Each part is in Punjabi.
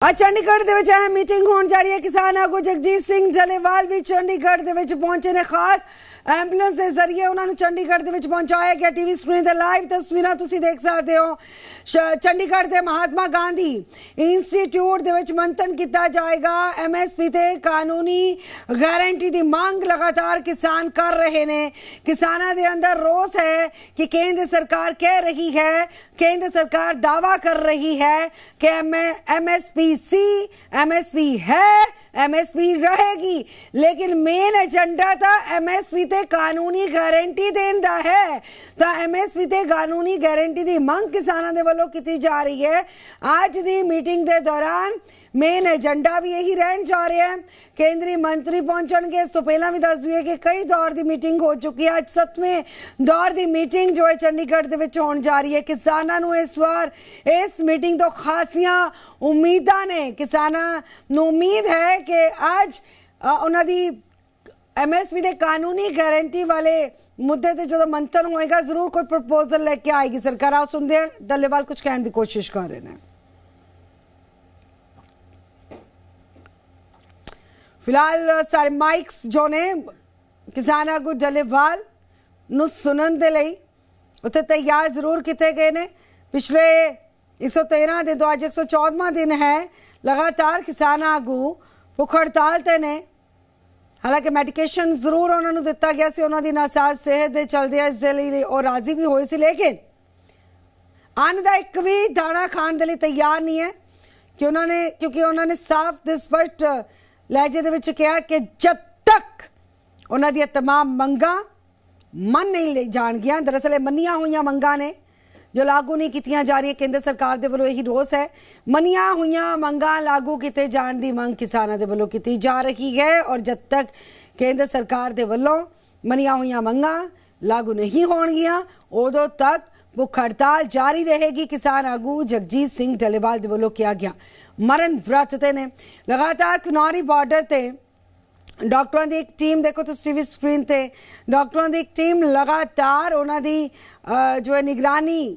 ਅੱਜ ਚੰਡੀਗੜ੍ਹ ਦੇ ਵਿੱਚ ਅਹਿਮ ਮੀਟਿੰਗ ਹੋਣ ਜਾ ਰਹੀ ਹੈ। ਕਿਸਾਨ ਆਗੂ ਜਗਜੀਤ ਸਿੰਘ ਜਲੇਵਾਲ ਵੀ ਚੰਡੀਗੜ੍ਹ ਦੇ ਵਿੱਚ ਪਹੁੰਚੇ ਨੇ। ਖਾਸ ਐਂਬੂਲੈਂਸ ਦੇ ਜ਼ਰੀਏ ਉਹਨਾਂ ਨੂੰ ਚੰਡੀਗੜ੍ਹ ਦੇ ਵਿੱਚ ਪਹੁੰਚਾਇਆ ਗਿਆ ਟੀਵੀ ਸਕਰੀਨ ਤੇ ਲਾਈਵ ਤਸਵੀਰਾਂ ਤੁਸੀਂ ਦੇਖ ਸਕਦੇ ਹੋ। ਚੰਡੀਗੜ੍ਹ ਦੇ ਮਹਾਤਮਾ ਗਾਂਧੀ ਇੰਸਟੀਚਿਊਟ ਦੇ ਵਿੱਚ ਮੰਤਨ ਕੀਤਾ ਜਾਏਗਾ। ਐਮਐਸਪੀ ਤੇ ਕਾਨੂੰਨੀ ਗਾਰੰਟੀ ਦੀ ਮੰਗ ਲਗਾਤਾਰ ਕਿਸਾਨ ਕਰ ਰਹੇ ਨੇ। ਕਿਸਾਨਾਂ ਦੇ ਅੰਦਰ ਰੋਸ ਹੈ ਕਿ ਕੇਂਦਰ ਸਰਕਾਰ ਕਹਿ ਰਹੀ ਹੈ, ਕੇਂਦਰ ਸਰਕਾਰ ਦਾਵਾ ਕਰ ਰਹੀ ਹੈ ਕਿ ਐਮਐਸਪੀ ਸੀ ਐਮਐਸਪੀ ਹੈ ਐਮਐਸਪੀ ਰਹੇਗੀ। ਲੇਕਿਨ ਮੇਨ ਏਜੰਡਾ ਤਾਂ ਐਮਐਸਪੀ ਤੇ ਕਾਨੂੰਨੀ ਗਾਰੰਟੀ ਦੇਣ ਦਾ ਹੈ। ਤਾਂ ਐਮਐਸਪੀ ਤੇ ਕਾਨੂੰਨੀ ਗਾਰੰਟੀ ਦੀ ਮੰਗ ਕਿਸਾਨਾਂ ਦੇ ਵੱਲੋਂ ਕੀਤੀ ਜਾ ਰਹੀ ਹੈ। ਅੱਜ ਦੀ ਮੀਟਿੰਗ ਦੇ ਦੌਰਾਨ ਮੇਨ ਏਜੰਡਾ ਵੀ ਇਹੀ ਰਹਿਣ ਜਾ ਰਿਹਾ ਹੈ। ਕੇਂਦਰੀ ਮੰਤਰੀ ਪਹੁੰਚਣਗੇ। ਇਸ ਤੋਂ ਪਹਿਲਾਂ ਵੀ ਦੱਸ ਦਈਏ ਕਿ ਕਈ ਦੌਰ ਦੀ ਮੀਟਿੰਗ ਹੋ ਚੁੱਕੀ ਹੈ। ਅੱਜ ਸੱਤਵੇਂ ਦੌਰ ਦੀ ਮੀਟਿੰਗ ਜੋ ਹੈ ਚੰਡੀਗੜ੍ਹ ਦੇ ਵਿੱਚ ਹੋਣ ਜਾ ਰਹੀ ਹੈ। ਕਿਸਾਨਾਂ ਨੂੰ ਇਸ ਵਾਰ ਇਸ ਮੀਟਿੰਗ ਤੋਂ ਖਾਸੀਆਂ ਉਮੀਦਾਂ ਨੇ। ਕਿਸਾਨਾਂ ਨੂੰ ਉਮੀਦ ਹੈ ਕਿ ਅੱਜ ਉਹਨਾਂ ਦੀ ਐਮਐਸਪੀ ਦੇ ਕਾਨੂੰਨੀ ਗਾਰੰਟੀ ਵਾਲੇ ਮੁੱਦੇ ਤੇ ਜਦੋਂ ਮੰਥਨ ਹੋਏਗਾ, ਜ਼ਰੂਰ ਕੋਈ ਪ੍ਰਪੋਜ਼ਲ ਲੈ ਕੇ ਆਏਗੀ ਸਰਕਾਰ। ਆਓ ਸੁਣਦੇ ਹਾਂ, ਡੱਲੇਵਾਲ ਕੁਝ ਕਹਿਣ ਦੀ ਕੋਸ਼ਿਸ਼ ਕਰ ਰਹੇ ਨੇ। ਫਿਲਹਾਲ, ਸਾਰੇ ਮਾਈਕਸ ਜੋ ਨੇ, ਕਿਸਾਨ ਆਗੂ ਡੱਲੇਵਾਲ ਨੂੰ ਸੁਣਨ ਦੇ ਲਈ ਉੱਥੇ ਤਿਆਰ ਜ਼ਰੂਰ ਕੀਤੇ ਗਏ ਨੇ। ਪਿਛਲੇ 113 ਦਿਨ ਤੋਂ ਅੱਜ 114ਵਾਂ ਦਿਨ ਹੈ। ਲਗਾਤਾਰ ਕਿਸਾਨ ਆਗੂ ਭੁੱਖ ਹੜਤਾਲ ਤੇ ਨੇ। ਹਾਲਾਂਕਿ ਮੈਡੀਕੇਸ਼ਨ ਜ਼ਰੂਰ ਉਹਨਾਂ ਨੂੰ ਦਿੱਤਾ ਗਿਆ ਸੀ ਉਹਨਾਂ ਦੀ ਨਾਸਾਜ਼ ਸਿਹਤ ਦੇ ਚਲਦੇ ਇਸ ਦੇ ਲਈ ਉਹ ਰਾਜ਼ੀ ਵੀ ਹੋਏ ਸੀ ਲੇਕਿਨ ਅੰਨ ਦਾ ਇੱਕ ਵੀ ਦਾਣਾ ਖਾਣ ਦੇ ਲਈ ਤਿਆਰ ਨਹੀਂ ਹੈ ਕਿ ਉਹਨਾਂ ਨੇ ਕਿਉਂਕਿ ਉਹਨਾਂ ਨੇ ਸਾਫ਼ ਤੇ ਸਪਸ਼ਟ ਲਹਿਜੇ ਦੇ ਵਿੱਚ ਕਿਹਾ ਕਿ ਜਦ ਤੱਕ ਉਹਨਾਂ ਦੀਆਂ तमाम ਮੰਗਾਂ ਮੰਨ ਨਹੀਂ ਲਈ ਜਾਣਗੀਆਂ ਦਰਅਸਲ ਇਹ ਮੰਨੀਆਂ ਹੋਈਆਂ ਮੰਗਾਂ ਨੇ ਜੋ ਲਾਗੂ ਨਹੀਂ ਕੀਤੀਆਂ ਜਾ ਰਹੀਆਂ, ਕੇਂਦਰ ਸਰਕਾਰ ਦੇ ਵੱਲੋਂ ਇਹੀ ਰੋਸ ਹੈ। ਮੰਨੀਆਂ ਹੋਈਆਂ ਮੰਗਾਂ ਲਾਗੂ ਕੀਤੇ ਜਾਣ ਦੀ ਮੰਗ ਕਿਸਾਨਾਂ ਦੇ ਵੱਲੋਂ ਕੀਤੀ ਜਾ ਰਹੀ ਹੈ ਔਰ ਜਦ ਤੱਕ ਕੇਂਦਰ ਸਰਕਾਰ ਦੇ ਵੱਲੋਂ ਮੰਨੀਆਂ ਹੋਈਆਂ ਮੰਗਾਂ ਲਾਗੂ ਨਹੀਂ ਹੋਣਗੀਆਂ, ਉਦੋਂ ਤੱਕ ਭੁੱਖ ਹੜਤਾਲ ਜਾਰੀ ਰਹੇਗੀ, ਕਿਸਾਨ ਆਗੂ ਜਗਜੀਤ ਸਿੰਘ ਡਲੇਵਾਲ ਦੇ ਵੱਲੋਂ ਕਿਹਾ ਗਿਆ। ਮਰਨ ਵਰਤ ਤੇ ਨੇ। ਲਗਾਤਾਰ ਕਨੌਰੀ ਬਾਰਡਰ ਤੇ ਡਾਕਟਰਾਂ ਦੀ ਇੱਕ ਟੀਮ, ਦੇਖੋ ਤੁਸੀਂ ਟੀਵੀ ਸਕਰੀਨ ਤੇ, ਡਾਕਟਰਾਂ ਦੀ ਇੱਕ ਟੀਮ ਲਗਾਤਾਰ ਉਹਨਾਂ ਦੀ ਜੋ ਹੈ ਨਿਗਰਾਨੀ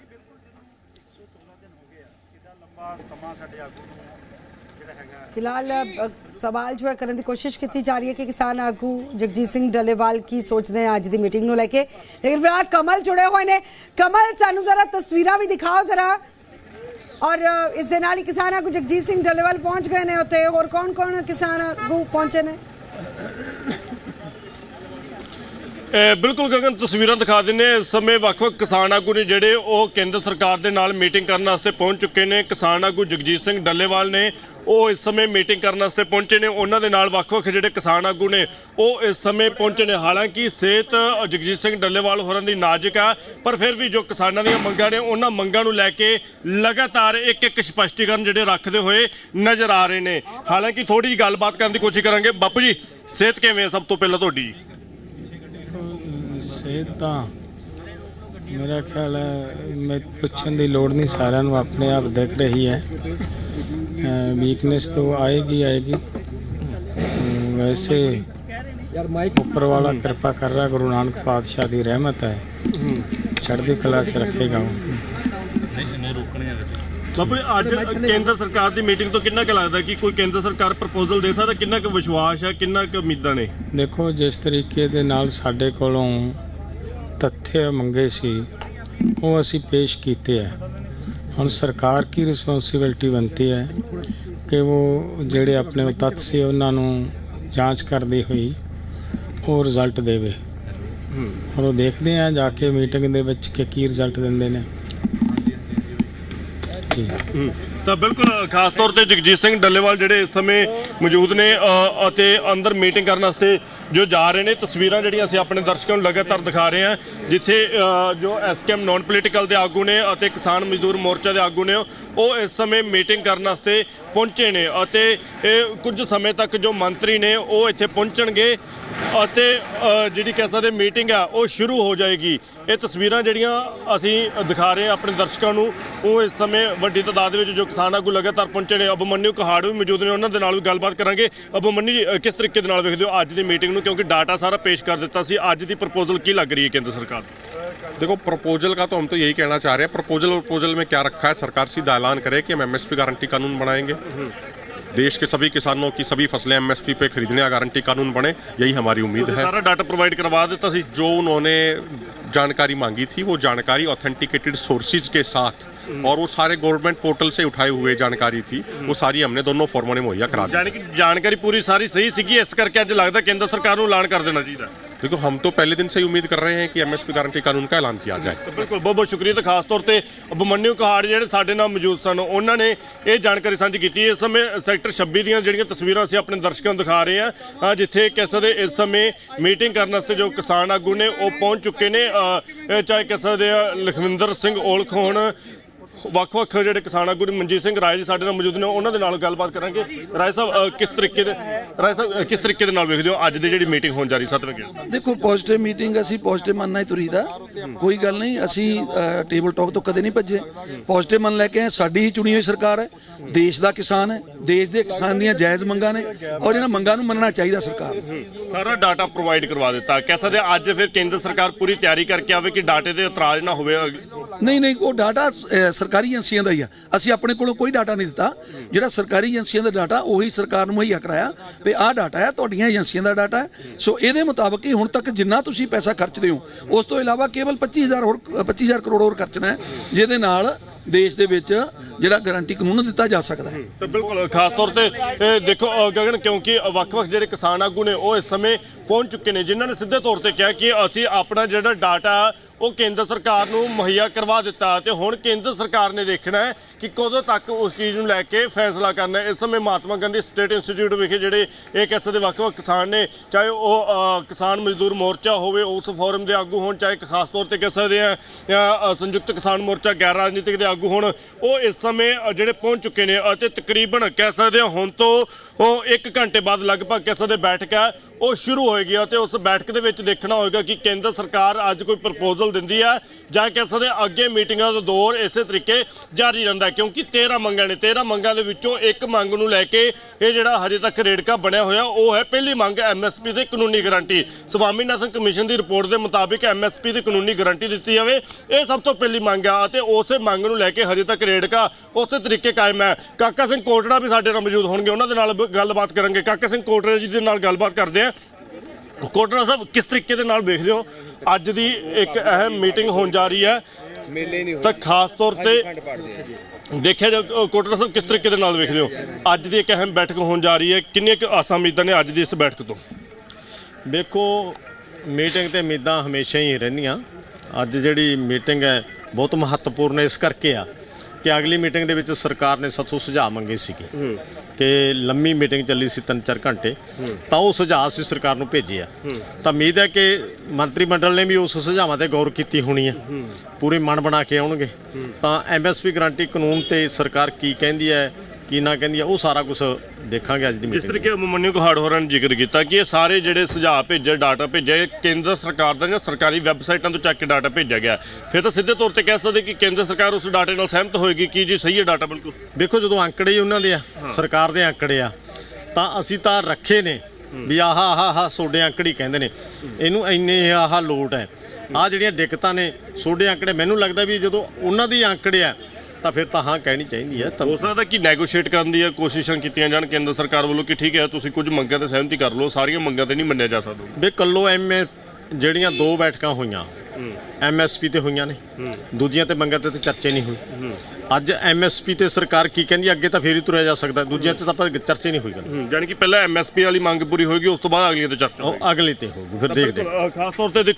ਕਿੰਨਾ ਸਮਾਂ ਸਾਡੇ ਆਗੂ ਨੂੰ ਫਿਲਹਾਲ ਸਵਾਲ ਜੋ ਹੈ ਕਰਨ ਦੀ ਕੋਸ਼ਿਸ਼ ਕੀਤੀ ਜਾ ਰਹੀ ਹੈ ਕਿ ਕਿਸਾਨ ਆਗੂ ਜਗਜੀਤ ਸਿੰਘ ਡਲੇਵਾਲ ਕੀ ਸੋਚਦੇ ਆ ਅੱਜ ਦੀ ਮੀਟਿੰਗ ਨੂੰ ਲੈ ਕੇ। ਲੇਕਿਨ ਫਿਲਹਾਲ ਕਮਲ ਜੁੜੇ ਹੋਏ ਨੇ। ਕਮਲ, ਸਾਨੂੰ ਜ਼ਰਾ ਤਸਵੀਰਾਂ ਵੀ ਦਿਖਾਓ ਜ਼ਰਾ। ਔਰ ਇਸ ਦੇ ਨਾਲ ਹੀ ਕਿਸਾਨ ਆਗੂ ਜਗਜੀਤ ਸਿੰਘ ਡਲੇਵਾਲ ਪਹੁੰਚ ਗਏ ਨੇ ਉੱਥੇ। ਹੋਰ ਕੌਣ ਕੌਣ ਕਿਸਾਨ ਆਗੂ ਪਹੁੰਚੇ ਨੇ ਇਹ ਬਿਲਕੁਲ ਗਗਨ, ਤਸਵੀਰਾਂ ਦਿਖਾ ਦਿੰਨੇ ਇਸ ਸਮੇਂ ਵੱਖ-ਵੱਖ ਕਿਸਾਨ ਆਗੂ ਨੇ ਜਿਹੜੇ ਉਹ ਕੇਂਦਰ ਸਰਕਾਰ ਦੇ ਨਾਲ ਮੀਟਿੰਗ ਕਰਨ ਵਾਸਤੇ ਪਹੁੰਚ ਚੁੱਕੇ ਨੇ। ਕਿਸਾਨ ਆਗੂ ਜਗਜੀਤ ਸਿੰਘ ਡੱਲੇਵਾਲ ਨੇ ਉਹ ਇਸ ਸਮੇਂ ਮੀਟਿੰਗ ਕਰਨ ਵਾਸਤੇ ਪਹੁੰਚੇ ਨੇ। ਉਹਨਾਂ ਦੇ ਨਾਲ ਵੱਖ-ਵੱਖ ਜਿਹੜੇ ਕਿਸਾਨ ਆਗੂ ਨੇ, ਉਹ ਇਸ ਸਮੇਂ ਪਹੁੰਚੇ ਨੇ। ਹਾਲਾਂਕਿ ਸਿਹਤ ਜਗਜੀਤ ਸਿੰਘ ਡੱਲੇਵਾਲ ਹੋਰਾਂ ਦੀ ਨਾਜ਼ੁਕ ਆ, ਪਰ ਫਿਰ ਵੀ ਜੋ ਕਿਸਾਨਾਂ ਦੀਆਂ ਮੰਗਾਂ ਨੇ, ਉਹਨਾਂ ਮੰਗਾਂ ਨੂੰ ਲੈ ਕੇ ਲਗਾਤਾਰ ਇੱਕ-ਇੱਕ ਸਪਸ਼ਟੀਕਰਨ ਜਿਹੜੇ ਰੱਖਦੇ ਹੋਏ ਨਜ਼ਰ ਆ ਰਹੇ ਨੇ। ਹਾਲਾਂਕਿ ਥੋੜੀ ਜਿਹੀ ਗੱਲਬਾਤ ਕਰਨ ਦੀ ਕੋਸ਼ਿਸ਼ ਕਰਾਂਗੇ। ਬਾਪੂ ਜੀ, ਸਿਹਤ ਕਿਵੇਂ ਹੈ ਸਭ ਤੋਂ ਪਹਿਲਾਂ ਤੁਹਾਡੀ? ਸਿਹਤਾਂ। ਮੇਰਾ ਖਿਆਲ ਹੈ ਮੈਂ ਪੁੱਛਣ ਦੀ ਲੋੜ ਨਹੀਂ ਸਾਰਿਆਂ ਨੂੰ ਆਪਣੇ ਆਪ ਦਿਖ ਰਹੀ ਹੈ। ਵੀਕਨੈਸ ਤੋਂ ਆਏਗੀ ਆਏਗੀ। ਵੈਸੇ ਯਾਰ ਮਾਈਕ ਉੱਪਰ ਵਾਲਾ ਕਿਰਪਾ ਕਰ ਰਿਹਾ ਗੁਰੂ ਨਾਨਕ ਪਾਤਸ਼ਾਹ ਦੀ ਰਹਿਮਤ ਹੈ। ਛੜਦੀ ਕਲਾ ਚ ਰੱਖੇਗਾ ਉਹ। ਜੀ, ਅੱਜ ਕੇਂਦਰ ਸਰਕਾਰ ਦੀ ਮੀਟਿੰਗ ਤੋਂ ਕਿੰਨਾ ਕੁ ਲੱਗਦਾ ਕਿ ਕੋਈ ਕੇਂਦਰ ਸਰਕਾਰ ਪ੍ਰਪੋਜ਼ਲ ਦੇ ਸਕਦਾ? ਕਿੰਨਾ ਕੁ ਵਿਸ਼ਵਾਸ ਹੈ ਕਿੰਨਾ ਕੁ ਉਮੀਦਾਂ ਨੇ? ਦੇਖੋ ਜਿਸ ਤਰੀਕੇ ਦੇ ਨਾਲ ਸਾਡੇ ਕੋਲੋਂ ਤੱਥ ਮੰਗੇ ਸੀ ਉਹ ਅਸੀਂ ਪੇਸ਼ ਕੀਤੇ ਹੈ ਹੁਣ ਸਰਕਾਰ ਕੀ ਰਿਸਪੌਂਸਿਬਿਲਟੀ ਬਣਤੀ ਹੈ ਕਿ ਉਹ ਜਿਹੜੇ ਆਪਣੇ ਤੱਥ ਸੀ ਉਹਨਾਂ ਨੂੰ ਜਾਂਚ ਕਰਦੀ ਹੋਈ ਉਹ ਰਿਜ਼ਲਟ ਦੇਵੇ। ਹੁਣ ਉਹ ਦੇਖਦੇ ਆ ਜਾ ਕੇ ਮੀਟਿੰਗ ਦੇ ਵਿੱਚ ਕਿ ਕੀ ਰਿਜ਼ਲਟ ਦਿੰਦੇ ਨੇ। ਤਾਂ ਬਿਲਕੁਲ ਖਾਸ ਤੌਰ ਤੇ ਜਗਜੀਤ ਸਿੰਘ ਡੱਲੇਵਾਲ ਜਿਹੜੇ ਇਸ ਸਮੇਂ ਮੌਜੂਦ ਨੇ ਅ, ਅਤੇ ਅੰਦਰ ਮੀਟਿੰਗ ਕਰਨ ਵਾਸਤੇ ਜੋ ਜਾ ਰਹੇ ਨੇ ਤਸਵੀਰਾਂ ਜਿਹੜੀਆਂ ਅਸੀਂ ਆਪਣੇ ਦਰਸ਼ਕਾਂ ਨੂੰ ਲਗਾਤਾਰ ਦਿਖਾ ਰਹੇ ਹਾਂ ਜਿੱਥੇ ਅ, ਜੋ ਐਸਕੇਐਮ ਨਾਨ ਪੋਲੀਟੀਕਲ ਦੇ ਆਗੂ ਨੇ ਅਤੇ ਕਿਸਾਨ ਮਜ਼ਦੂਰ ਮੋਰਚਾ ਦੇ ਆਗੂ ਨੇ ਉਹ ਇਸ ਸਮੇਂ ਮੀਟਿੰਗ ਕਰਨ ਵਾਸਤੇ ਪਹੁੰਚੇ ਨੇ ਅਤੇ ਇਹ ਕੁਝ ਸਮੇਂ ਤੱਕ ਜੋ ਮੰਤਰੀ ਨੇ ਉਹ ਇੱਥੇ ਪਹੁੰਚਣਗੇ। ਅਤੇ ਅ, ਜਿਹੜੀ ਕਹਿ ਸਕਦੇ ਮੀਟਿੰਗ ਆ ਉਹ ਸ਼ੁਰੂ ਹੋ ਜਾਏਗੀ ਇਹ ਤਸਵੀਰਾਂ ਜਿਹੜੀਆਂ ਅਸੀਂ ਦਿਖਾ ਰਹੇ ਹਾਂ ਆਪਣੇ ਦਰਸ਼ਕਾਂ ਨੂੰ ਉਹ ਇਸ ਸਮੇਂ ਵੱਡੀ ਤਾਦਾਦ ਵਿੱਚ ਜੋ ਕਿਸਾਨ ਆਗੂ ਲਗਾਤਾਰ ਪਹੁੰਚੇ ਨੇ ਅਬਮਨਿਊ ਕਹਾੜ ਵੀ ਮੌਜੂਦ ਨੇ ਉਹਨਾਂ ਦੇ ਨਾਲ ਵੀ ਗੱਲਬਾਤ ਕਰਾਂਗੇ ਅਬਮਨਿਊ ਜੀ ਅ, ਕਿਸ ਤਰੀਕੇ ਦੇ ਨਾਲ ਵੇਖਦੇ ਹੋ ਅੱਜ ਦੀ ਮੀਟਿੰਗ ਨੂੰ ਕਿਉਂਕਿ ਡਾਟਾ ਸਾਰਾ ਪੇਸ਼ ਕਰ ਦਿੱਤਾ ਸੀ ਅੱਜ ਦੀ ਪ੍ਰਪੋਜ਼ਲ ਕੀ ਲੱਗ ਰਹੀ ਹੈ ਕੇਂਦਰ ਸਰਕਾਰ ਦੀ देखो प्रपोजल का तो हम तो यही कहना चाह रहे हैं प्रपोजल और प्रपोजल में क्या रखा है सरकार सीधा ऐलान करे कि हम एमएसपी गारंटी कानून बनाएंगे देश के सभी किसानों की सभी फसलें एमएसपी पे खरीदने का गारंटी कानून बने यही हमारी उम्मीद है ਸਾਰਾ ਡਾਟਾ ਪ੍ਰੋਵਾਈਡ ਕਰਵਾ ਦਿੱਤਾ ਸੀ जो उन्होंने जानकारी मांगी थी वो जानकारी ऑथेंटिकेटेड सोर्सेज के साथ और वो सारे गवर्नमेंट पोर्टल से उठाए हुए जानकारी थी वो सारी हमने दोनों फॉर्मों ने मुहैया करा दी ਯਾਨੀ ਕਿ ਜਾਣਕਾਰੀ ਪੂਰੀ ਸਾਰੀ ਸਹੀ ਸੀਗੀ ਇਸ ਕਰਕੇ ਅੱਜ ਲੱਗਦਾ ਕੇਂਦਰ ਸਰਕਾਰ ਨੂੰ ਐਲਾਨ ਕਰ ਦੇਣਾ ਚਾਹੀਦਾ देखो हम तो पहले दिन से ही उम्मीद कर रहे हैं कि एमएसपी गारंटी कानून का ऐलान किया जाए ਤਾਂ ਬਿਲਕੁਲ ਬਹੁਤ ਬਹੁਤ ਸ਼ੁਕਰੀਆ ਤੇ ਖਾਸ ਤੌਰ ਤੇ ਅਭਮਨਿਊ ਕਹਾੜ ਜਿਹੜੇ ਸਾਡੇ ਨਾਲ ਮੌਜੂਦ ਸਨ ਉਹਨਾਂ ਨੇ ਇਹ ਜਾਣਕਾਰੀ ਸਾਂਝੀ ਕੀਤੀ ਇਸ ਸਮੇਂ ਸੈਕਟਰ 26 ਦੀਆਂ ਜਿਹੜੀਆਂ ਤਸਵੀਰਾਂ ਅਸੀਂ ਆਪਣੇ ਦਰਸ਼ਕਾਂ ਨੂੰ ਦਿਖਾ ਰਹੇ ਹਾਂ ਅ, ਜਿੱਥੇ ਕਿਸੇ ਦੇ ਇਸ ਸਮੇਂ ਮੀਟਿੰਗ ਕਰਨ ਵਾਸਤੇ ਜੋ ਕਿਸਾਨ ਆਗੂ ਨੇ ਉਹ ਪਹੁੰਚ ਚੁੱਕੇ ਨੇ ਅ, ਇਹ ਚਾਹੇ ਕਿਸੇ ਦੇ ਆ ਲਖਵਿੰਦਰ ਸਿੰਘ ਔਲਖ ਹੋਣ ਵੱਖ-ਵੱਖ ਜਿਹੜੇ ਕਿਸਾਨ ਆਗੂ ਨੇ ਮਨਜੀਤ ਸਿੰਘ ਰਾਏ ਜੀ ਸਾਡੇ ਨਾਲ ਮੌਜੂਦ ਨੇ ਉਹਨਾਂ ਦੇ ਨਾਲ ਗੱਲਬਾਤ ਕਰਾਂਗੇ। ਰਾਏ ਸਾਹਿਬ ਕਿਸ ਤਰੀਕੇ ਦੇ ਰਾਏ ਸਾਹਿਬ ਕਿਸ ਤਰੀਕੇ ਦੇ ਨਾਲ ਵੇਖਦੇ ਹੋ ਅੱਜ ਦੀ ਜਿਹੜੀ ਮੀਟਿੰਗ ਹੋਣ ਜਾ ਰਹੀ ਸੱਤ ਵਜੇ? ਦੇਖੋ ਪੋਜ਼ਿਟਿਵ ਮੀਟਿੰਗ ਅਸੀਂ ਪੋਜ਼ਿਟਿਵ ਮੰਨਣਾ ਹੀ ਤੁਰੀਦਾ। ਕੋਈ ਗੱਲ ਨਹੀਂ ਅਸੀਂ ਟੇਬਲ ਟਾਕ ਤੋਂ ਕਦੇ ਨਹੀਂ ਭੱਜੇ। ਪੋਜ਼ਿਟਿਵ ਮੰਨ ਲੈ ਕੇ ਸਾਡੀ ਹੀ ਚੁਣੀ ਹੋਈ ਸਰਕਾਰ ਹੈ। ਦੇਸ਼ ਦਾ ਕਿਸਾਨ ਹੈ ਦੇਸ਼ ਦੇ ਕਿਸਾਨ ਦੀਆਂ ਜਾਇਜ਼ ਮੰਗਾਂ ਨੇ ਔਰ ਇਹਨਾਂ ਮੰਗਾਂ ਨੂੰ ਮੰਨਣਾ ਚਾਹੀਦਾ ਸਰਕਾਰ ਸਾਰਾ ਡਾਟਾ ਪ੍ਰੋਵਾਈਡ ਕਰਵਾ ਦਿੱਤਾ। ਕਹਿ ਸਕਦੇ ਅੱਜ ਫਿਰ ਕੇਂਦਰ ਸਰਕਾਰ ਪੂਰੀ ਤਿਆਰੀ ਕਰਕੇ ਆਵੇ ਕਿ ਡਾਟੇ ਤੇ ਇਤਰਾਜ਼ ਨਾ ਹੋਵੇ। ਨਹੀਂ ਨਹੀਂ ਉਹ ਡਾਟਾ ਅਹ, ਸਰਕਾਰੀ ਏਜੰਸੀਆਂ ਦਾ ਹੀ ਆ। ਅਸੀਂ ਆਪਣੇ ਕੋਲੋਂ ਕੋਈ ਡਾਟਾ ਨਹੀਂ ਦਿੱਤਾ। ਜਿਹੜਾ ਸਰਕਾਰੀ ਏਜੰਸੀਆਂ ਦਾ ਡਾਟਾ, ਉਹੀ ਸਰਕਾਰ ਨੂੰ ਮੁਹੱਈਆ ਕਰਾਇਆ ਵੀ ਆਹ ਡਾਟਾ ਹੈ, ਤੁਹਾਡੀਆਂ ਏਜੰਸੀਆਂ ਦਾ ਡਾਟਾ ਹੈ। ਸੋ ਇਹਦੇ ਮੁਤਾਬਕ ਹੀ ਹੁਣ ਤੱਕ ਜਿੰਨਾ ਤੁਸੀਂ ਪੈਸਾ ਖਰਚਦੇ ਹੋ, ਉਸ ਤੋਂ ਇਲਾਵਾ ਕੇਵਲ 25000 ਹੋਰ 25000 ਕਰੋੜ ਹੋਰ ਖਰਚਣਾ ਹੈ, ਜਿਹਦੇ ਨਾਲ ਦੇਸ਼ ਦੇ ਵਿੱਚ ਜਿਹੜਾ ਗਾਰੰਟੀ ਕਾਨੂੰਨ ਦਿੱਤਾ ਜਾ ਸਕਦਾ ਹੈ। ਤੇ ਬਿਲਕੁਲ, ਖਾਸ ਤੌਰ ਤੇ, ਇਹ ਦੇਖੋ ਗਗਨ ਕਿਉਂਕਿ ਵੱਖ-ਵੱਖ ਜਿਹੜੇ ਕਿਸਾਨ ਆਗੂ ਨੇ, ਉਹ ਇਸ ਸਮੇਂ ਪਹੁੰਚ ਚੁੱਕੇ ਨੇ, ਜਿਨ੍ਹਾਂ ਨੇ ਸਿੱਧੇ ਤੌਰ ਤੇ ਕਿਹਾ ਕਿ ਅਸੀਂ ਆਪਣਾ ਜਿਹੜਾ ਡਾਟਾ ਉਹ ਕੇਂਦਰ ਸਰਕਾਰ ਨੂੰ ਮੁਹੱਈਆ ਕਰਵਾ ਦਿੱਤਾ ਤੇ ਹੁਣ ਕੇਂਦਰ ਸਰਕਾਰ ਨੇ ਦੇਖਣਾ ਹੈ ਕਿ ਕਦੋਂ ਤੱਕ ਉਸ ਚੀਜ਼ ਨੂੰ ਲੈ ਕੇ ਫੈਸਲਾ ਕਰਨਾ ਹੈ। ਇਸ ਸਮੇਂ ਮਹਾਤਮਾ ਗਾਂਧੀ ਸਟੇਟ ਇੰਸਟੀਚਿਊਟ ਵਿਖੇ ਜਿਹੜੇ ਇਹ ਕਿਸਮ ਦੇ ਵੱਖ-ਵੱਖ ਕਿਸਾਨ ਨੇ, ਚਾਹੇ ਉਹ ਕਿਸਾਨ ਮਜ਼ਦੂਰ ਮੋਰਚਾ ਹੋਵੇ, ਉਸ ਫੋਰਮ ਦੇ ਆਗੂ ਹੋਣ, ਚਾਹੇ ਖਾਸ ਤੌਰ ਤੇ ਕਹਿ ਸਕਦੇ ਆ ਸੰਯੁਕਤ ਕਿਸਾਨ ਮੋਰਚਾ ਗੈਰ ਰਾਜਨੀਤਿਕ ਦੇ ਆਗੂ ਹੋਣ, ਉਹ ਇਸ ਸਮੇਂ ਜਿਹੜੇ ਪਹੁੰਚ ਚੁੱਕੇ ਨੇ ਅਤੇ ਤਕਰੀਬਨ ਕਹਿ ਸਕਦੇ ਆ ਹੁਣ ਤੋਂ ਉਹ 1 ਘੰਟੇ ਬਾਅਦ ਲਗਭਗ ਕਿਸੇ ਦੇ ਬੈਠਕ ਹੈ, ਉਹ ਸ਼ੁਰੂ ਹੋਏਗੀ ਅਤੇ ਉਸ ਬੈਠਕ ਦੇ ਵਿੱਚ ਦੇਖਣਾ ਹੋਏਗਾ ਕਿ ਕੇਂਦਰ ਸਰਕਾਰ ਅੱਜ ਕੋਈ ਪ੍ਰਪੋਜ਼ਲ ਦਿੰਦੀ ਹੈ ਜਾਂ ਕਿਸੇ ਸਕਦੇ ਅੱਗੇ ਮੀਟਿੰਗਾਂ ਦਾ ਦੌਰ ਇਸੇ ਤਰੀਕੇ ਜਾਰੀ ਰਹਿੰਦਾ ਕਿਉਂਕਿ 13 ਮੰਗਾਂ ਨੇ 13 ਮੰਗਾਂ ਦੇ ਵਿੱਚੋਂ ਇੱਕ ਮੰਗ ਨੂੰ ਲੈ ਕੇ ਇਹ ਜਿਹੜਾ ਹਜੇ ਤੱਕ ਰੇੜਕਾ ਬਣਿਆ ਹੋਇਆ, ਉਹ ਹੈ ਪਹਿਲੀ ਮੰਗ ਐਮਐਸਪੀ ਦੇ ਕਾਨੂੰਨੀ ਗਾਰੰਟੀ। ਸਵਾਮੀਨਾਥਨ ਕਮਿਸ਼ਨ ਦੀ ਰਿਪੋਰਟ ਦੇ ਮੁਤਾਬਿਕ ਐਮਐਸਪੀ ਦੀ ਕਾਨੂੰਨੀ ਗਾਰੰਟੀ ਦਿੱਤੀ ਜਾਵੇ, ਇਹ ਸਭ ਤੋਂ ਪਹਿਲੀ ਮੰਗ ਆ ਅਤੇ ਉਸੇ ਮੰਗ ਨੂੰ ਲੈ ਕੇ ਹਜੇ ਤੱਕ ਰੇੜਕਾ ਉਸੇ ਤਰੀਕੇ ਕਾਇਮ ਹੈ। ਕਾਕਾ ਸਿੰਘ ਕੋਟੜਾ ਵੀ ਸਾਡੇ ਨਾਲ ਮੌਜੂਦ ਹੋਣਗੇ, ਉਹਨਾਂ ਦੇ ਨਾਲ ਬ- ਗੱਲਬਾਤ ਕਰਾਂਗੇ। ਕਾਕਾ ਸਿੰਘ ਕੋਟੜਾ ਜੀ ਦੇ ਨਾਲ ਗੱਲਬਾਤ ਕਰਦੇ ਹਾਂ। ਕੋਟੜਾ ਸਾਹਿਬ ਕਿਸ ਤਰੀਕੇ ਦੇ ਨਾਲ ਵੇਖਦੇ ਹੋ? ਅੱਜ ਦੀ ਇੱਕ ਅਹਿਮ ਮੀਟਿੰਗ ਹੋਣ ਜਾ ਰਹੀ ਹੈ। ਮੇਲੇ ਨਹੀਂ ਤਾਂ ਖਾਸ ਤੌਰ ਤੇ ਦੇਖਿਆ ਜਾ ਅ, ਕੋਟੜਾ ਸਾਹਿਬ ਕਿਸ ਤਰੀਕੇ ਦੇ ਨਾਲ ਵੇਖਦੇ ਹੋ? ਅੱਜ ਦੀ ਇੱਕ ਅਹਿਮ ਬੈਠਕ ਹੋਣ ਜਾ ਰਹੀ ਹੈ। ਕਿੰਨੀਆਂ ਕੁ ਆਸਾਂ ਉਮੀਦਾਂ ਨੇ ਅੱਜ ਦੀ ਇਸ ਬੈਠਕ ਤੋਂ? ਵੇਖੋ ਮੀਟਿੰਗ ਤੇ ਉਮੀਦਾਂ ਹਮੇਸ਼ਾ ਹੀ ਰਹਿੰਦੀਆਂ। ਅੱਜ ਜਿਹੜੀ ਮੀਟਿੰਗ ਹੈ ਬਹੁਤ ਮਹੱਤਵਪੂਰਨ ਇਸ ਕਰਕੇ ਆ ਕਿ ਅਗਲੀ ਮੀਟਿੰਗ ਦੇ ਵਿੱਚ ਸਰਕਾਰ ਨੇ ਸਾਥੋਂ ਸੁਝਾਅ ਮੰਗੇ ਸੀਗੇ ਕਿ ਲੰਮੀ ਮੀਟਿੰਗ ਚੱਲੀ ਸੀ 3-4 ਘੰਟੇ, ਤਾਂ ਉਹ ਸੁਝਾਅ ਅਸੀਂ ਸਰਕਾਰ ਨੂੰ ਭੇਜੇ ਤਾਂ ਉਮੀਦ ਹੈ ਕਿ ਮੰਤਰੀ ਮੰਡਲ ਨੇ ਵੀ ਉਸ ਸੁਝਾਵਾਂ ਤੇ ਗੌਰ ਕੀਤੀ ਹੋਣੀ ਹੈ ਪੂਰੀ ਮਨ ਬਣਾ ਕੇ ਆਉਣਗੇ। ਤਾਂ ਐਮਐਸਪੀ ਗਰੰਟੀ ਕਾਨੂੰਨ ਤੇ ਸਰਕਾਰ ਕੀ ਕਹਿੰਦੀ ਹੈ ਕੀ ਨਾ ਕਹਿੰਦੀ ਹੈ ਉਹ ਸਾਰਾ ਕੁਝ ਦੇਖਾਂਗੇ ਅੱਜ ਦੀ ਜਿਸ ਮੀਟਿੰਗ ਤਰੀਕੇ ਮਮਨਿਊ ਕਹਾੜ ਹੋਰਾਂ ਨੇ ਜ਼ਿਕਰ ਕੀਤਾ ਕਿ ਇਹ ਸਾਰੇ ਜਿਹੜੇ ਸੁਝਾਅ ਭੇਜੇ ਡਾਟਾ ਭੇਜਿਆ ਇਹ ਕੇਂਦਰ ਸਰਕਾਰ ਦਾ ਜਾਂ ਸਰਕਾਰੀ ਵੈਬਸਾਈਟਾਂ ਤੋਂ ਚੱਕ ਕੇ ਡਾਟਾ ਭੇਜਿਆ ਗਿਆ। ਫਿਰ ਤਾਂ ਸਿੱਧੇ ਤੌਰ ਤੇ ਕਹਿ ਸਕਦੇ ਕਿ ਕੇਂਦਰ ਸਰਕਾਰ ਉਸ ਡਾਟੇ ਨਾਲ ਸਹਿਮਤ ਹੋਏਗੀ। ਕਿ ਜੀ ਸਹੀ ਹੈ ਡਾਟਾ ਬਿਲਕੁਲ? ਵੇਖੋ ਜਦੋਂ ਅੰਕੜੇ ਹੀ ਉਹਨਾਂ ਦੇ ਆ ਸਰਕਾਰ ਦੇ ਅੰਕੜੇ ਆ ਤਾਂ ਅਸੀਂ ਤਾਂ ਰੱਖੇ ਨੇ ਵੀ ਆਹ ਆਹ ਆਹ ਸੋਡੇ ਅੰਕੜੇ ਕਹਿੰਦੇ ਨੇ। ਇਹਨੂੰ ਇੰਨੇ ਆਹ ਲੋਟ ਹੈ। ਆ ਜਿਹੜੀਆਂ ਦਿੱਕਤਾਂ ਨੇ ਸੋਡੇ ਅੰਕੜੇ ਮੈਨੂੰ ਲੱਗਦਾ ਵੀ ਜਦੋਂ ਉਹਨਾਂ ਦੀ ਅੰਕੜੇ ਆ ਤਾਂ ਫਿਰ ਤਾਂ ਹਾਂ ਕਹਿਣੀ ਚਾਹੀਦੀ ਹੈ। ਤਾਂ ਹੋ ਸਕਦਾ ਕਿ ਨੈਗੋਸ਼ੀਏਟ ਕਰਨ ਦੀ ਕੋਸ਼ਿਸ਼ਾਂ ਕੀਤੀਆਂ ਜਾਣ ਕੇਂਦਰ ਸਰਕਾਰ ਵੱਲੋਂ ਕਿ ਠੀਕ ਹੈ ਤੁਸੀਂ ਕੁਝ ਮੰਗਾਂ ਤੇ ਸਹਿਮਤੀ ਕਰ ਲਓ ਸਾਰੀਆਂ ਮੰਗਾਂ ਤੇ ਨਹੀਂ ਮੰਨਿਆ ਜਾ ਸਕਦਾ। ਵੀ ਕੱਲੋ ਐਮਏ ਜਿਹੜੀਆਂ ਦੋ ਬੈਠਕਾਂ ਹੋਈਆਂ ਐਮਐਸਪੀ ਤੇ ਹੋਈਆਂ ਨੇ। ਦੂਜੀਆਂ ਤੇ ਮੰਗਾਂ ਤੇ ਤਾਂ ਚਰਚਾ ਨਹੀਂ ਹੋਈ। ਅੱਜ ਐਮਐਸਪੀ ਤੇ ਸਰਕਾਰ ਕੀ ਕਹਿੰਦੀ ਅੱਗੇ ਤਾਂ ਫੇਰ ਹੀ ਤੁਰਿਆ ਜਾ ਸਕਦਾ। ਦੂਜੀਆਂ ਤੇ ਤਾਂ ਆਪਾਂ ਚਰਚਾ ਨਹੀਂ ਹੋਈ ਗੱਲ। ਜਾਨੀ ਕਿ ਪਹਿਲਾਂ ਐਮਐਸਪੀ ਵਾਲੀ ਮੰਗ ਪੂਰੀ ਹੋਏਗੀ ਉਸ ਤੋਂ ਬਾਅਦ ਅਗਲੀਆਂ ਤੇ ਚਰਚਾ ਉਹ ਅਗਲੇ ਤੇ ਹੋਊਗੀ ਫਿਰ ਦੇਖਦੇ ਖਾਸ ਤੌਰ ਤੇ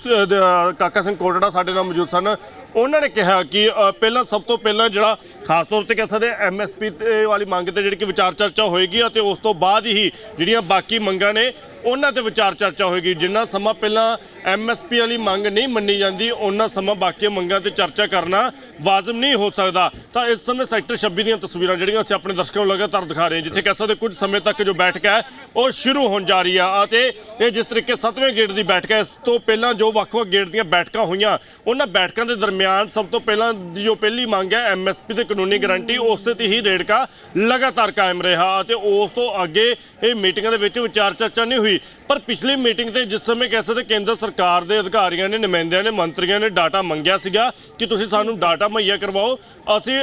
ਕਾਕਾ ਸਿੰਘ ਕੋਟੜਾ ਸਾਡੇ ਨਾਲ ਮੌਜੂਦ ਸਨ। ਉਹਨਾਂ ਨੇ ਕਿਹਾ ਕਿ ਪਹਿਲਾਂ ਸਭ ਤੋਂ ਪਹਿਲਾਂ ਜਿਹੜਾ ਖਾਸ ਤੌਰ ਤੇ ਕਹਿ ਸਕਦੇ ਐਮਐਸਪੀ ਤੇ ਵਾਲੀ ਮੰਗ ਤੇ ਜਿਹੜੀ ਕਿ ਵਿਚਾਰ ਚਰਚਾ ਹੋਏਗੀ ਅਤੇ ਉਸ ਤੋਂ ਬਾਅਦ ਹੀ ਜਿਹੜੀਆਂ ਬਾਕੀ ਮੰਗਾਂ ਨੇ ਉਹਨਾਂ ਤੇ ਵਿਚਾਰ ਚਰਚਾ ਹੋਏਗੀ। ਜਿੰਨਾ ਸਮਾਂ ਪਹਿਲਾਂ ਐਮਐਸਪੀ ਵਾਲੀ ਮੰਗ ਨਹੀਂ ਮੰਨੀ ਜਾਂਦੀ ਉਹਨਾਂ ਸਮਾਂ ਬਾਕੀ ਮੰਗਾਂ ਤੇ ਚਰਚਾ ਕਰਨਾ ਵਾਜਬ ਨਹੀਂ ਹੋ ਸਕਦਾ। ਤਾਂ ਇਸ ਸਮੇਂ ਸੈਕਟਰ 26 ਦੀਆਂ ਤਸਵੀਰਾਂ ਜਿਹੜੀਆਂ ਅਸੀਂ ਆਪਣੇ ਦਰਸ਼ਕਾਂ ਨੂੰ ਲਗਾਤਾਰ ਦਿਖਾ ਰਹੇ ਹਾਂ, ਜਿੱਥੇ ਕਹਿ ਸਕਦੇ ਕੁਝ ਸਮੇਂ ਤੱਕ ਜੋ ਬੈਠਕ ਹੈ, ਉਹ ਸ਼ੁਰੂ ਹੋਣ ਜਾ ਰਹੀ ਆ ਅਤੇ ਇਹ ਜਿਸ ਤਰੀਕੇ 7ਵੇਂ ਗੇੜ ਦੀ ਬੈਠਕ ਹੈ, ਇਸ ਤੋਂ ਪਹਿਲਾਂ ਜੋ ਵੱਖ-ਵੱਖ ਗੇਟ ਦੀਆਂ ਬੈਠਕਾਂ ਹੋਈਆਂ, ਉਹਨਾਂ ਬੈਠਕਾਂ ਦੇ ਦਰਮਿਆਨ ਸਭ ਤੋਂ ਪਹਿਲਾਂ ਦੀ ਜੋ ਪਹਿਲੀ ਮੰਗ ਹੈ ਐਮਐਸਪੀ ਤੇ ਕਾਨੂੰਨੀ ਗਾਰੰਟੀ, ਉਸੇ ਤੇ ਹੀ ਰੇੜਕਾ ਲਗਾਤਾਰ ਕਾਇਮ ਰਿਹਾ ਅਤੇ ਉਸ ਤੋਂ ਅੱਗੇ ਇਹ ਮੀਟਿੰਗਾਂ ਦੇ ਵਿੱਚ ਵਿਚਾਰ ਚਰਚਾ ਨਹੀਂ ਹੋਈ। ਪਰ ਪਿਛਲੀ ਮੀਟਿੰਗ ਤੇ ਜਿਸ ਸਮੇਂ ਕਹਿ ਸਕਦੇ ਕੇਂਦਰ ਸਰਕਾਰ ਦੇ ਅਧਿਕਾਰੀਆਂ ਨੇ, ਨੁਮਾਇੰਦਿਆਂ ਨੇ, ਮੰਤਰੀਆਂ ਨੇ ਡਾਟਾ ਮੰਗਿਆ ਸੀਗਾ ਕਿ ਤੁਸੀਂ ਸਾਨੂੰ ਡਾਟਾ ਮੁਹੱਈਆ ਕਰਵਾਓ, ਅਸੀਂ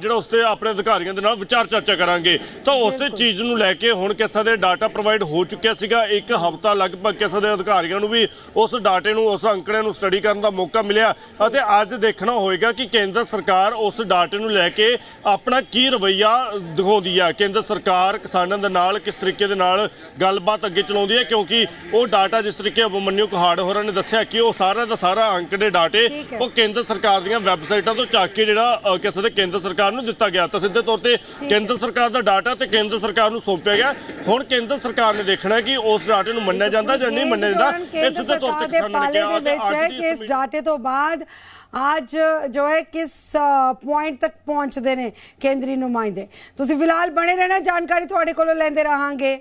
ਜਿਹੜਾ ਉਸ ਤੇ ਆਪਣੇ ਅਧਿਕਾਰੀਆਂ ਦੇ ਨਾਲ ਵਿਚਾਰ ਚਰਚਾ ਕਰਾਂਗੇ। ਤਾਂ ਉਸੇ ਚੀਜ਼ ਨੂੰ ਲੈ ਕੇ ਹੁਣ ਕਹਿ ਦੇ ਡਾਟਾ ਪ੍ਰੋਵਾਈਡ ਹੋ ਚੁੱਕਿਆ ਸੀਗਾ, ਇੱਕ ਹਫ਼ਤਾ ਲਗਭਗ ਕਹਿ ਦੇ ਅਧਿਕਾਰੀਆਂ ਨੂੰ ਵੀ ਉਸ ਡਾਟੇ ਨੂੰ, ਉਸ ਅੰਕੜੇ ਨੂੰ ਸਟੱਡੀ ਕਰਨ ਦਾ ਮੌਕਾ ਮਿਲਿਆ। ਅਤੇ ਅੱਜ ਦੇਖਣਾ ਹੋਏਗਾ ਕਿ ਕੇਂਦਰ ਸਰਕਾਰ ਉਸ ਡਾਟੇ ਨੂੰ ਲੈ ਕੇ ਆਪਣਾ ਕੀ ਰਵੱਈਆ ਦਿਖਾਉਂਦੀ ਆ। ਕੇਂਦਰ ਸਰਕਾਰ ਕਿਸਾਨਾਂ ਦੇ ਨਾਲ, ਕਿਸ ਤਰੀਕੇ ਦੇ ਨਾਲ ਗੱਲਬਾਤ ਅੱਗੇ ਚਲਾਉਂਦੀ ਹੈ ਕਿਉਂਕਿ ਉਹ ਡਾਟਾ ਜਿਸ ਤਰੀਕੇ ਅਭਮਨਿਊ ਕਹਾੜ ਹੋਰਾਂ ਨੇ ਦੱਸਿਆ ਕਿ ਉਹ ਸਾਰਾ ਦਾ ਸਾਰਾ ਅੰਕੜੇ ਡਾਟੇ ਠੀਕ ਹੈ। ਉਹ ਕੇਂਦਰ ਸਰਕਾਰ ਦੀਆਂ ਵੈਬਸਾਈਟਾਂ ਤੋਂ ਚੱਕ ਕੇ ਜਿਹੜਾ ਕਿਸੇ ਦੇ ਕੇਂਦਰ ਸਰਕਾਰ ਨੂੰ ਦਿੱਤਾ ਗਿਆ। ਤਾਂ ਸਿੱਧੇ ਤੌਰ ਤੇ ਕੇਂਦਰ ਸਰਕਾਰ ਦਾ ਡਾਟਾ ਤੇ ਕੇਂਦਰ ਸਰਕਾਰ ਨੂੰ ਸੌਂਪਿਆ ਗਿਆ। ਹੁਣ ਕੇਂਦਰ ਸਰਕਾਰ ਨੇ ਦੇਖਣਾ ਕਿ ਉਸ ਡਾਟੇ ਨੂੰ ਮੰਨਿਆ ਜਾਂਦਾ ਜਾਂ ਨਹੀਂ ਮੰਨਿਆ ਜਾਂਦਾ। ਇਹ ਸਿੱਧੇ ਤੌਰ ਤੇ ਦੇ ਕਿਸਾਨਾਂ ਨੇ ਕਿਹਾ ਦੇ ਵਿੱਚ ਹੈ ਦੀ ਕਿ ਇਸ ਇਸ ਡਾਟੇ ਤੋਂ ਬਾਅਦ ਅੱਜ ਜੋ ਹੈ ਕਿਸ ਪੁਆਇੰਟ ਤੱਕ ਪਹੁੰਚਦੇ ਨੇ ਕੇਂਦਰੀ ਨੁਮਾਇੰਦੇ। ਤੁਸੀਂ ਫਿਲਹਾਲ ਬਣੇ ਰਹਿਣਾ ਜਾਣਕਾਰੀ ਤੁਹਾਡੇ ਕੋਲੋਂ ਲੈਂਦੇ ਰਹਾਂਗੇ।